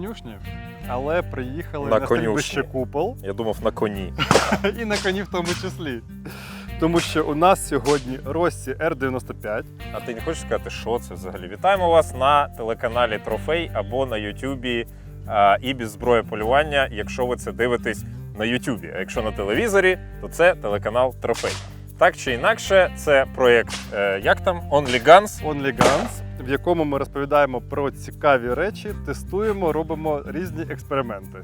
конюшні, але приїхали На на, стрільбище купол Я думав на коні. і на коні в тому числі. Тому що у нас сьогодні Росі R95. А ти не хочеш сказати, що це взагалі? Вітаємо вас на телеканалі Трофей або на Ютубі Ібіс зброя полювання, якщо ви це дивитесь на Ютубі. А якщо на телевізорі, то це телеканал Трофей. Так чи інакше, це проєкт, е, як там? Only Guns. Only Guns, в якому ми розповідаємо про цікаві речі, тестуємо, робимо різні експерименти.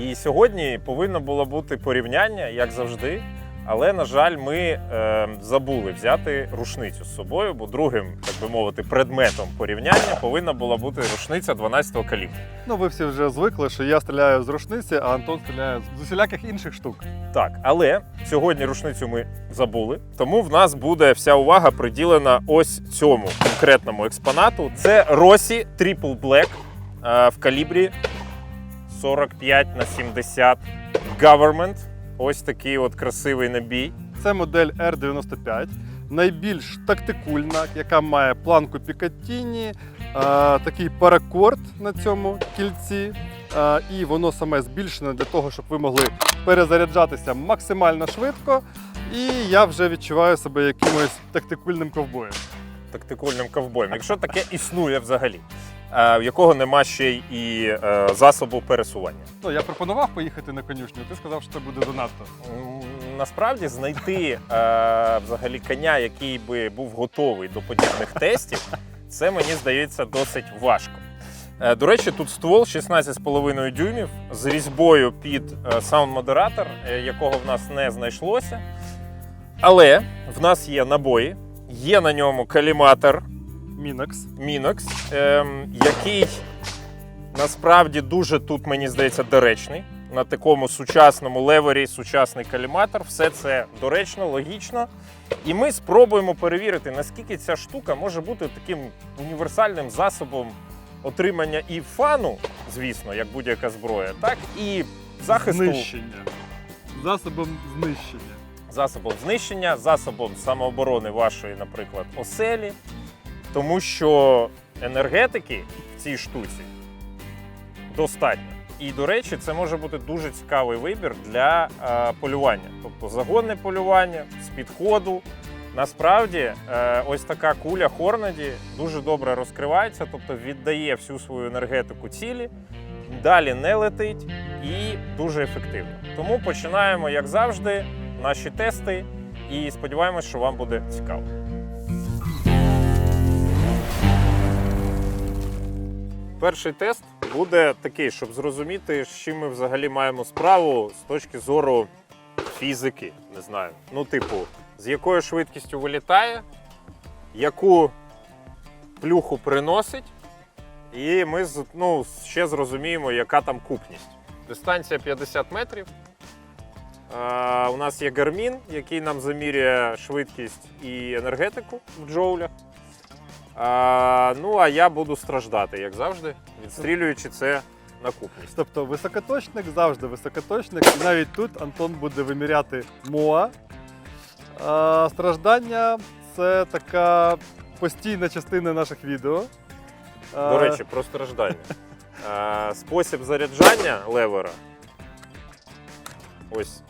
І сьогодні повинно було бути порівняння, як завжди. Але, на жаль, ми е, забули взяти рушницю з собою, бо другим, так би мовити, предметом порівняння повинна була бути рушниця 12-го калібру. Ну, ви всі вже звикли, що я стріляю з рушниці, а Антон стріляє з усіляких інших штук. Так, але сьогодні рушницю ми забули, тому в нас буде вся увага приділена ось цьому конкретному експонату. Це Rossi Triple Black е, в калібрі 45 на 70 Government. Ось такий от красивий набій. Це модель R95, найбільш тактикульна, яка має планку Пікаттіні, е, такий паракорд на цьому кільці. е, і воно саме збільшене для того, щоб ви могли перезаряджатися максимально швидко. І я вже відчуваю себе якимось тактикульним ковбоєм. тактикульним ковбоєм, якщо таке існує взагалі, в якого нема ще й і е, засобу пересування. Ну, я пропонував поїхати на конюшню, ти сказав, що це буде занадто. Насправді знайти е, взагалі коня, який би був готовий до подібних тестів, це мені здається досить важко. Е, До речі, тут ствол 16,5 дюймів з різьбою під е, саунд-модератор, е, якого в нас не знайшлося. Але в нас є набої, є на ньому каліматор Мінакс. Minox, ем, який насправді дуже тут, мені здається, доречний. На такому сучасному левері, сучасний каліматор. Все це доречно, логічно. І ми спробуємо перевірити, наскільки ця штука може бути таким універсальним засобом отримання і фану, звісно, як будь-яка зброя, так і захисту Знищення. Засобом знищення. засобом знищення, засобом самооборони вашої, наприклад, оселі. Тому що енергетики в цій штуці достатньо. І, до речі, це може бути дуже цікавий вибір для е, полювання. Тобто загонне полювання з підходу. Насправді, е, ось така куля Хорнаді дуже добре розкривається, тобто віддає всю свою енергетику цілі, далі не летить і дуже ефективно. Тому починаємо, як завжди, наші тести і сподіваємось, що вам буде цікаво. Перший тест буде такий, щоб зрозуміти, з чим ми взагалі маємо справу з точки зору фізики. Не знаю. Ну, типу, з якою швидкістю вилітає, яку плюху приносить, і ми ну, ще зрозуміємо, яка там купність. Дистанція 50 метрів. Е, у нас є Garmin, який нам замірює швидкість і енергетику в джоулях. А, ну, а я буду страждати, як завжди, відстрілюючи це на купність. Тобто високоточник завжди високоточник, і навіть тут Антон буде виміряти МОА. А, страждання це така постійна частина наших відео. А, До речі, про страждання. А, спосіб заряджання левера. Ось.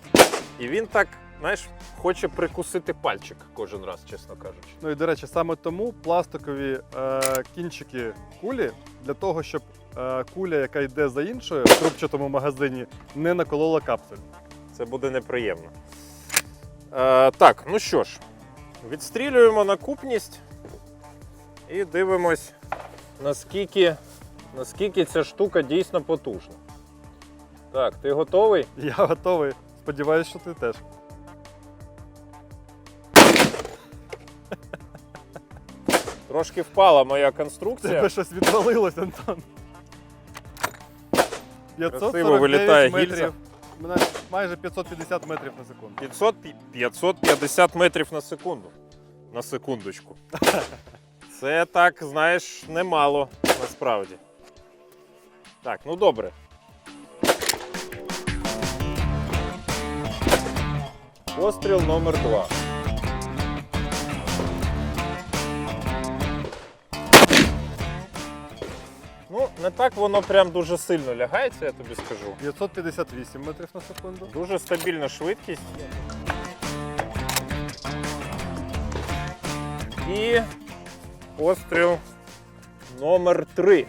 І він так, знаєш, хоче прикусити пальчик кожен раз, чесно кажучи. Ну і до речі, саме тому пластикові е, кінчики кулі для того, щоб е, куля, яка йде за іншою в трубчатому магазині, не наколола капсуль. Це буде неприємно. Е, так, ну що ж, відстрілюємо на купність і дивимось, наскільки, наскільки ця штука дійсно потужна. Так, ти готовий? Я готовий. Сподіваюсь, що ти теж. Трошки впала моя Тебе конструкція. щось відвалилось, Антон. 549 вилітає метрів. гільза. Мене майже 550 метрів на секунду. 500, 550 метрів на секунду. На секундочку. Це так, знаєш, немало насправді. Так, ну добре. Постріл номер два. Ну, не так воно прям дуже сильно лягається, я тобі скажу. 558 метрів на секунду. Дуже стабільна швидкість. І постріл номер 3.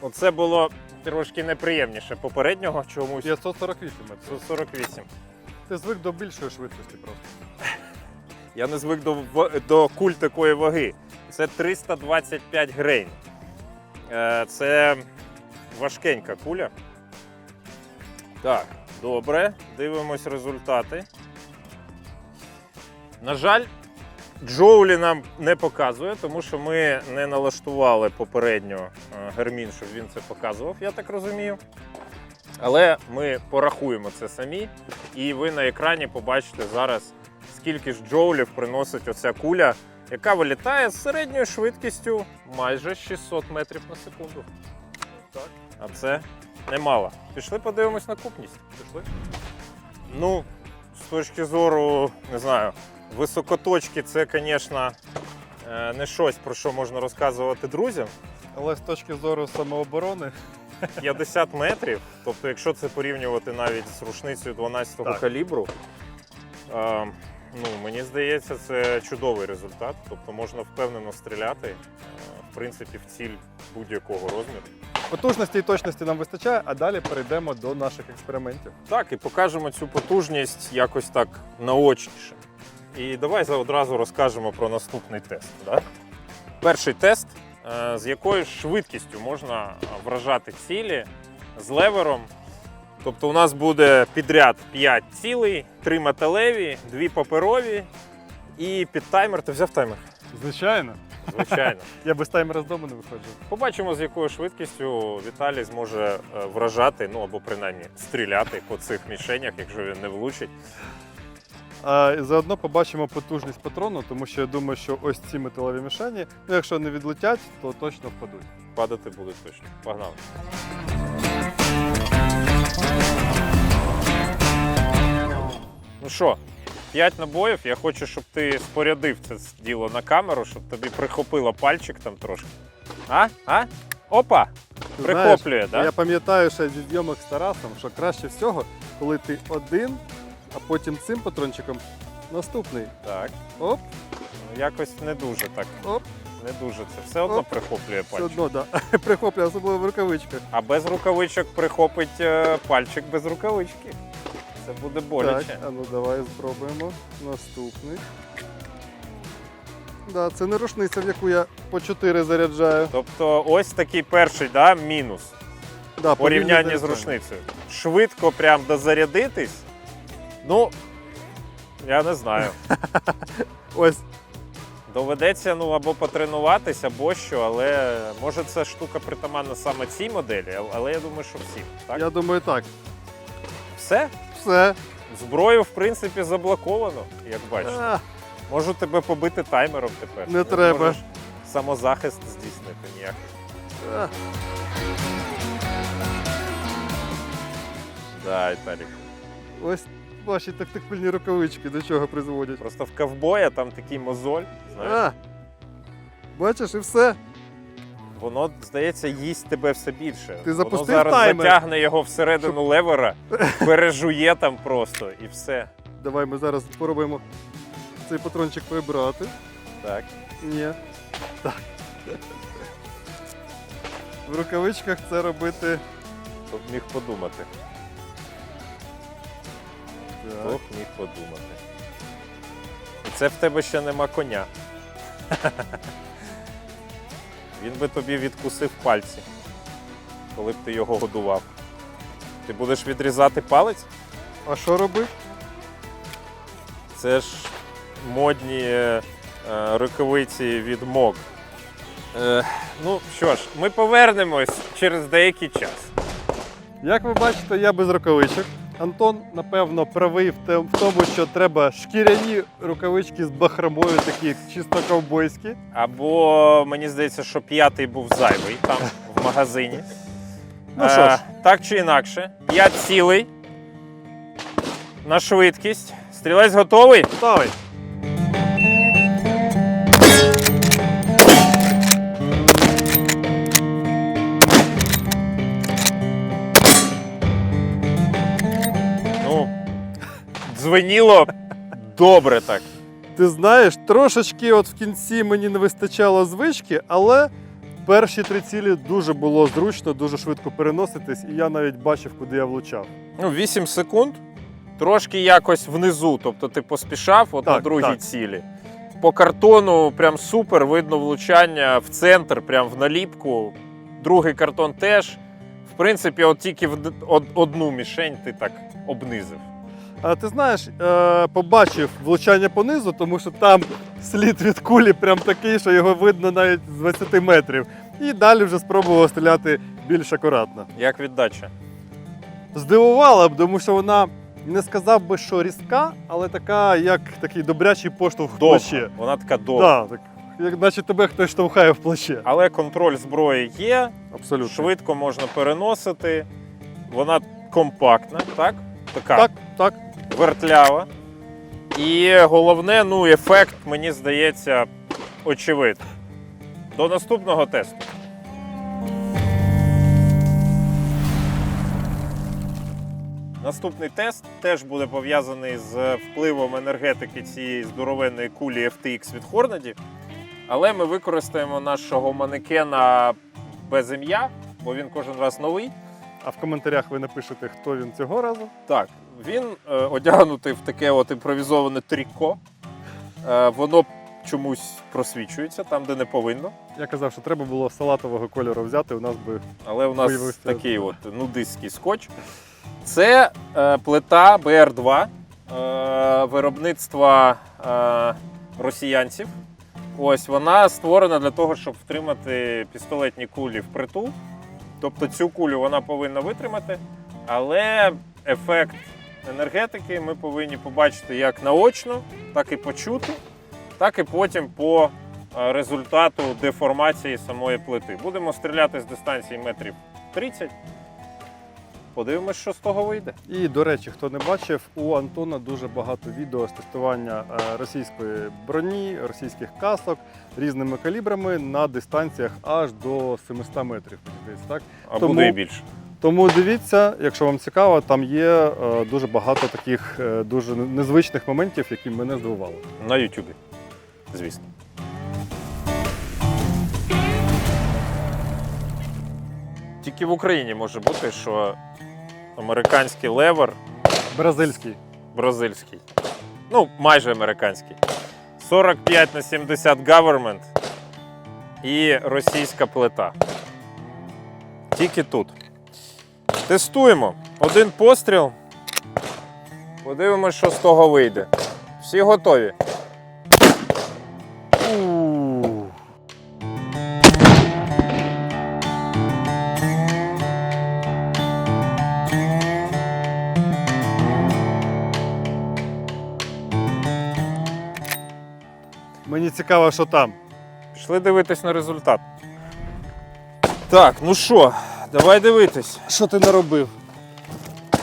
Оце було трошки неприємніше попереднього чомусь. 548 метрів. 148. Ти звик до більшої швидкості просто. Я не звик до, до куль такої ваги. Це 325 грейн. Е, Це важкенька куля. Так, добре. Дивимось результати. На жаль, Джоулі нам не показує, тому що ми не налаштували попередньо е, Гармін, щоб він це показував, я так розумію. Але ми порахуємо це самі, і ви на екрані побачите зараз, скільки ж джоулів приносить оця куля, яка вилітає з середньою швидкістю майже 600 метрів на секунду. Так. А це немало. Пішли подивимось на купність. Пішли? Ну, з точки зору, не знаю, високоточки це, звісно, е, не щось, про що можна розказувати друзям. Але з точки зору самооборони, 50 метрів, тобто, якщо це порівнювати навіть з рушницею 12-го Так. калібру, е, ну, мені здається, це чудовий результат. Тобто можна впевнено стріляти, е, в принципі, в ціль будь-якого розміру. потужності і точності нам вистачає, а далі перейдемо до наших експериментів. Так, і покажемо цю потужність якось так наочніше. І давай одразу розкажемо про наступний тест. Да? Перший тест, е, з якою швидкістю можна вражати цілі з левером. Тобто у нас буде підряд 5 цілей, 3 металеві, 2 паперові і під таймер. Ти взяв таймер? Звичайно, Звичайно. я без таймера з дому не виходжу. Побачимо, з якою швидкістю Віталій зможе е, вражати, ну або принаймні стріляти по цих мішенях, якщо він не влучить. А і заодно побачимо потужність патрону, тому що я думаю, що ось ці металеві мішені, ну якщо не відлетять, то точно впадуть. Падати буде точно. Погнали. Ну що, 5 набоїв. Я хочу, щоб ти спорядив це діло на камеру, щоб тобі прихопило пальчик там трошки. А? А? Опа! Прихоплює, да? Я пам'ятаю ще зі зйомок з Тарасом, що краще всього, коли ти один, а потім цим патрончиком наступний. Так. Оп, Ну, якось не дуже так. оп, Не дуже це. Все одно Оп. прихоплює все пальчик. одно, да. Прихоплює, особливо в рукавичках. А без рукавичок прихопить е, пальчик без рукавички. Це буде боляче. Так, а ну давай спробуємо. Наступний. Да, це не рушниця, в яку я по 4 заряджаю. Тобто ось такий перший да, мінус Да, в порівнянні з рушницею. Швидко прям дозарядитись. Ну, я не знаю. Ось, Доведеться ну, або потренуватись, або що, але може це штука притаманна саме цій моделі, але я думаю, що всім. Так? я думаю, так. Все? Все. Зброю, в принципі, заблоковано, як бачиш. Можу тебе побити таймером тепер. Не треба. зможеш самозахист здійснити ніяк. а. Да, Віталік. Ось ваші тактикульні рукавички до чого призводять. Просто в ковбоя там такий мозоль, знаєш, А, бачиш, і все. воно, здається, їсть тебе все більше. Ти воно зараз таймер? затягне його всередину левера, пережує там просто і все. Давай ми зараз спробуємо цей патрончик прибрати. Так. Ні. Так. В рукавичках це робити. Б міг подумати? Хто б міг подумати? І це в тебе ще нема коня. Він би тобі відкусив пальці, коли б ти його годував. Ти будеш відрізати палець? А що робити? Це ж модні е, е, рукавиці від МОК. Е, ну що ж, ми повернемось через деякий час. Як ви бачите, я без рукавичок. Антон, напевно, правий в тому, що треба шкіряні рукавички з бахромою, такі чисто ковбойські. Або мені здається, що п'ятий був зайвий там в магазині. Ну що ж. Е, так чи інакше, п'ять цілий. на швидкість. Стрілець готовий? Ставай! Дзвеніло добре так. Ти знаєш, трошечки от в кінці мені не вистачало звички, але перші три цілі дуже було зручно, дуже швидко переноситись, і я навіть бачив, куди я влучав. Ну, 8 секунд. Трошки якось внизу. Тобто ти поспішав от на другій так. цілі. По картону прям супер, видно влучання в центр, прям в наліпку. Другий картон теж. В принципі, от тільки в од- одну мішень ти так обнизив. А ти знаєш, е, побачив влучання понизу, тому що там слід від кулі прям такий, що його видно навіть з 20 метрів. І далі вже спробував стріляти більш акуратно. Як віддача? Здивувала б, тому що вона не сказав би, що різка, але така, як такий добрячий поштовх в плече. Вона така довга. Так, так. Як наче тебе хтось штовхає в плече. Але контроль зброї є, Абсолютно. швидко можна переносити. Вона компактна, так? Така Так, так. Вертлява. І головне, ну, ефект, мені здається, очевидний. До наступного тесту. Наступний тест теж буде пов'язаний з впливом енергетики цієї здоровенної кулі FTX від Hornady. Але ми використаємо нашого манекена без ім'я, бо він кожен раз новий. А в коментарях ви напишете, хто він цього разу. Так, він е, одягнутий в таке от імпровізоване тріко. Е, воно чомусь просвічується там, де не повинно. Я казав, що треба було салатового кольору взяти, у нас би Але у нас Виявився. такий от нудистський скотч. Це е, плита BR2 е, виробництва е, росіянців. Ось вона створена для того, щоб втримати пістолетні кулі впритул. Тобто цю кулю вона повинна витримати, але ефект енергетики ми повинні побачити як наочно, так і почути, так і потім по е, результату деформації самої плити. Будемо стріляти з дистанції метрів 30. Подивимось, що з того вийде. І до речі, хто не бачив, у Антона дуже багато відео з тестування е, російської броні, російських касок різними калібрами на дистанціях аж до 700 метрів. Так А Тому- буде і більше. Тому дивіться, якщо вам цікаво, там є е, дуже багато таких е, дуже незвичних моментів, які мене здивували. На Ютубі. Звісно. Тільки в Україні може бути, що американський левер Бразильський. бразильський. Ну, майже американський. 45 на 70 government і російська плита. Тільки тут. Тестуємо. Один постріл. Подивимось, що з того вийде. Всі готові. Мені цікаво, що там. Пішли дивитись на результат. Так, ну що, давай дивитись. Що ти наробив?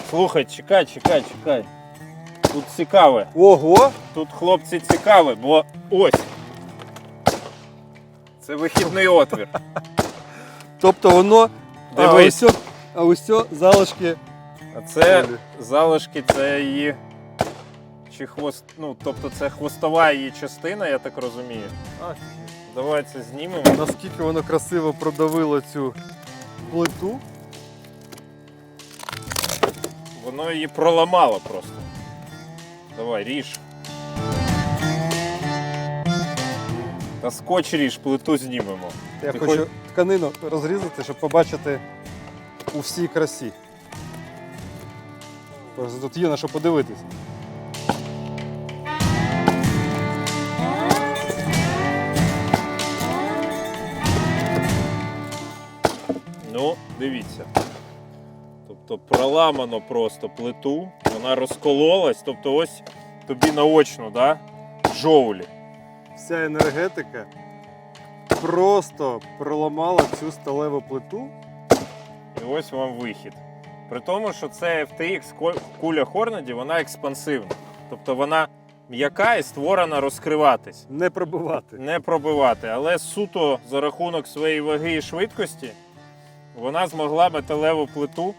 Слухай, чекай, чекай, чекай. Тут цікаве. Ого! Тут хлопці цікаве, бо ось. Це вихідний отвір. Тобто воно. А Дивись. ось, о- а ось о залишки. А це залишки, це її. Чи хвост. Ну, тобто це хвостова її частина, я так розумію. Давай це знімемо. Наскільки воно красиво продавило цю плиту. Воно її проламало просто. Давай, ріж. Та скотч ріж, плиту знімемо. Я Ти хочу хоч- тканину розрізати, щоб побачити у всій красі. Просто тут є на що подивитись. Ну, дивіться. Тобто проламано просто плиту, вона розкололась, тобто ось тобі наочно, да? Жоулі. Вся енергетика просто проламала цю сталеву плиту. І ось вам вихід. При тому, що це FTX куля Хорнаді, вона експансивна. Тобто вона м'яка і створена розкриватись, Не пробивати. не пробивати. Але суто за рахунок своєї ваги і швидкості вона змогла металеву плиту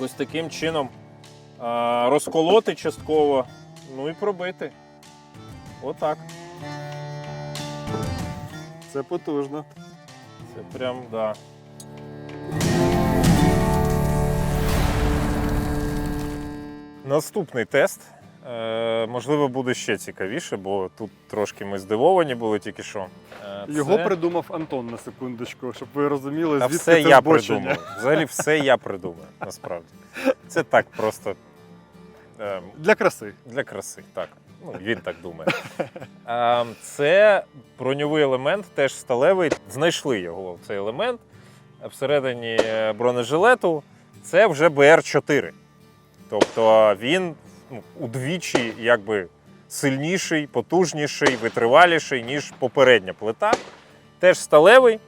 ось таким чином розколоти частково, ну і пробити. Отак. Це потужно. Це прям, да. Наступний тест. Е, можливо, буде ще цікавіше, бо тут трошки ми здивовані були тільки що. Е, Його придумав Антон на секундочку, щоб ви розуміли, Та звідки все це я збочення. придумав. Взагалі все я придумав, насправді. Це так просто е, Для краси. для краси, так. Ну, він так думає. Е, це броньовий елемент, теж сталевий. Знайшли його, цей елемент всередині бронежилету. Це вже БР-4. Тобто він ну, удвічі якби сильніший, потужніший, витриваліший, ніж попередня плита. Теж сталевий.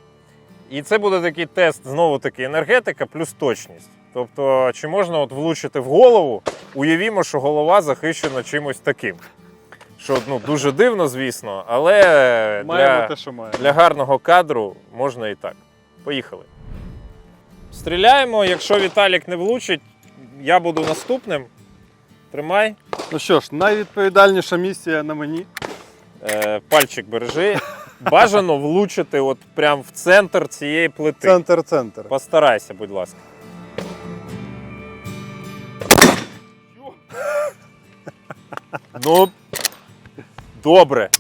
І це буде такий тест, знову таки, енергетика плюс точність. Тобто, чи можна от влучити в голову, уявімо, що голова захищена чимось таким. Що ну, дуже дивно, звісно, але для, те, що для гарного кадру можна і так. Поїхали. Стріляємо, якщо Віталік не влучить, я буду наступним. Тримай. Ну що ж, найвідповідальніша місія на мені. Е, пальчик бережи. Бажано влучити от прям в центр цієї плити. Центр, центр. Постарайся, будь ласка. Ну, добре.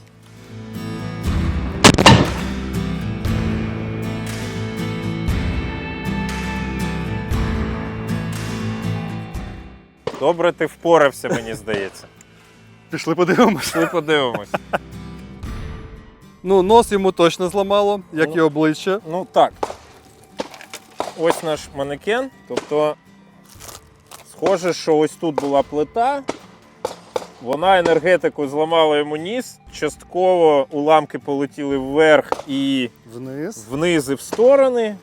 Добре, ти впорався, мені здається. Пішли подивимось. Ми подивимось. Ну, нос йому точно зламало, як Ну. і обличчя. Ну так. Ось наш манекен. Тобто, схоже, що ось тут була плита. Вона енергетику зламала йому ніс. Частково уламки полетіли вверх і Вниз. вниз і в сторони.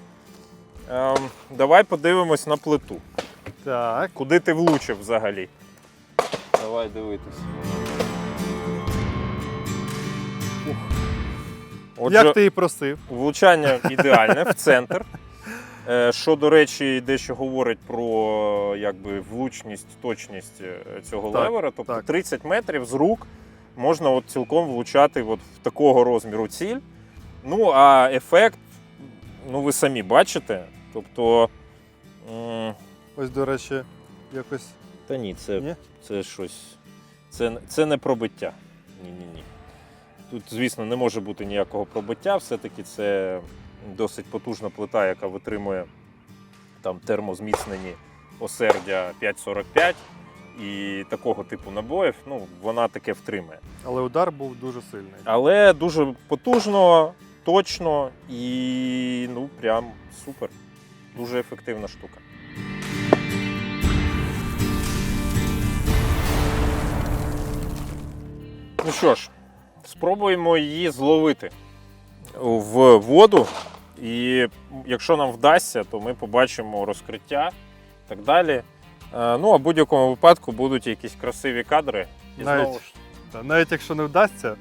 Ем, давай подивимось на плиту. Так. Куди ти влучив взагалі? Давай дивитись. Отже, Як ти і просив. Влучання ідеальне в центр. Е, Що, до речі, дещо говорить про якби, влучність, точність е, цього Так, левера. Тобто так. 30 метрів з рук можна от цілком влучати от в такого розміру ціль. Ну, а ефект, ну ви самі бачите. Тобто. Ось, до речі, якось. Та ні, це, Ні? це щось. Це, це не пробиття. Ні-ні ні. Тут, звісно, не може бути ніякого пробиття. Все-таки це досить потужна плита, яка витримує там термозміцнені осердя 5,45 і такого типу набоїв. Ну, вона таке втримає. Але удар був дуже сильний. Але дуже потужно, точно і ну прям супер. Дуже ефективна штука. Ну що ж, спробуємо її зловити в воду. І якщо нам вдасться, то ми побачимо розкриття і так далі. Е, Ну, а в будь-якому випадку будуть якісь красиві кадри. І Навіть- знову ж Та, навіть якщо не вдасться,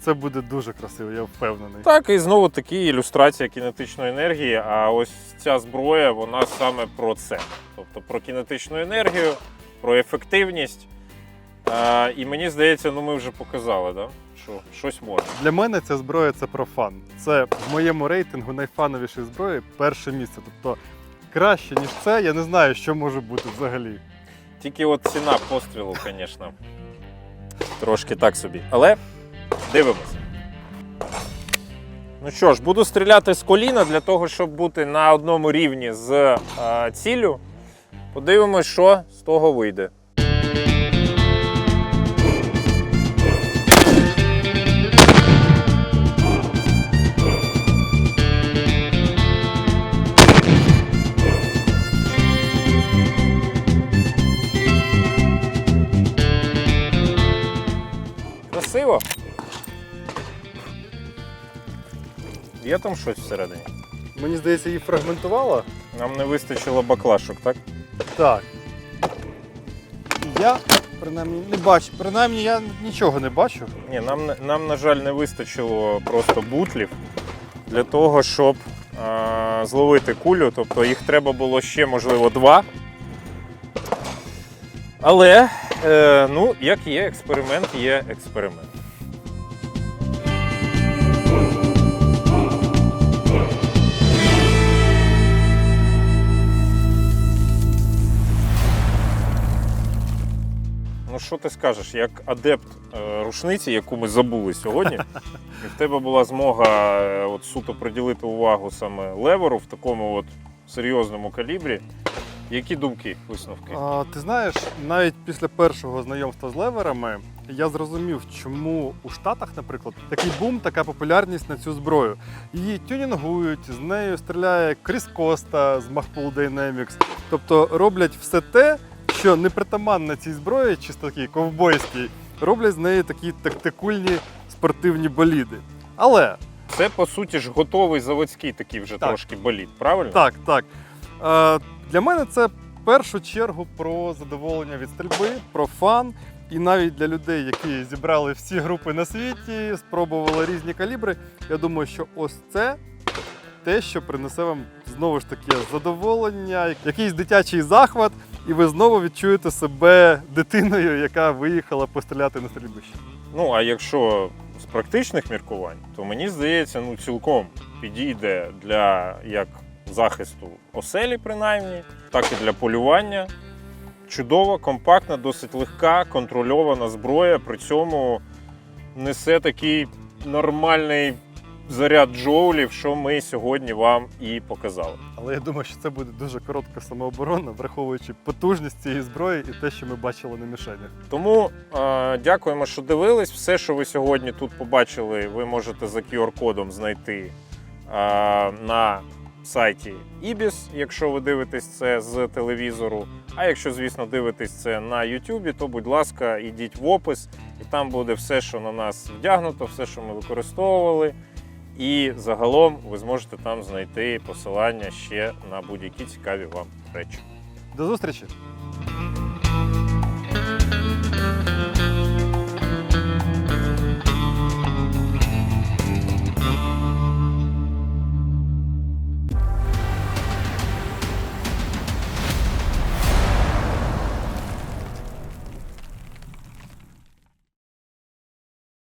це буде дуже красиво, я впевнений. Так, і знову таки ілюстрація кінетичної енергії. А ось ця зброя, вона саме про це. Тобто про кінетичну енергію, про ефективність. А, і мені здається, ну ми вже показали, да? що щось можна. Для мене ця зброя це про фан. Це в моєму рейтингу найфановішої зброї перше місце. Тобто краще, ніж це, я не знаю, що може бути взагалі. Тільки от ціна пострілу, звісно, трошки так собі. Але дивимось. Ну що ж, буду стріляти з коліна для того, щоб бути на одному рівні з е, ціллю. Подивимось, що з того вийде. Красиво. Є там щось всередині? Мені здається, її фрагментувало. Нам не вистачило баклашок, так? Так. Я принаймні не бачу. Принаймні я нічого не бачу. Ні, нам, нам, на жаль, не вистачило просто бутлів для того, щоб а, зловити кулю. Тобто їх треба було ще, можливо, два. Але, е, ну, як є експеримент, є експеримент. Що ти скажеш, як адепт е, рушниці, яку ми забули сьогодні, і в тебе була змога е, от, суто приділити увагу саме леверу в такому от серйозному калібрі. Які думки, висновки? А, ти знаєш, навіть після першого знайомства з леверами я зрозумів, чому у Штатах, наприклад, такий бум, така популярність на цю зброю. Її тюнінгують, з нею стріляє Кріс Коста з Magpul Dynamics. Тобто роблять все те, що не притаманно цій зброї, чисто такій ковбойській, роблять з неї такі тактикульні спортивні боліди. Але Це по суті ж готовий заводський такий вже Так. трошки боліт, правильно? Так, так. Е, для мене це в першу чергу про задоволення від стрільби, про фан. І навіть для людей, які зібрали всі групи на світі, спробували різні калібри. Я думаю, що ось це те, що принесе вам знову ж таки задоволення, якийсь дитячий захват, і ви знову відчуєте себе дитиною, яка виїхала постріляти на стрільбище. Ну а якщо з практичних міркувань, то мені здається, ну цілком підійде для як захисту оселі, принаймні, так і для полювання. Чудова, компактна, досить легка, контрольована зброя. При цьому несе такий нормальний заряд джоулів, що ми сьогодні вам і показали. Але я думаю, що це буде дуже коротка самооборона, враховуючи потужність цієї зброї і те, що ми бачили на мішенях. Тому е, дякуємо, що дивились. Все, що ви сьогодні тут побачили, ви можете за QR-кодом знайти е, на сайті Ibis, якщо ви дивитесь це з телевізору. А якщо, звісно, дивитесь це на YouTube, то будь ласка, йдіть в опис, і там буде все, що на нас вдягнуто, все, що ми використовували. І загалом ви зможете там знайти посилання ще на будь-які цікаві вам речі. До зустрічі!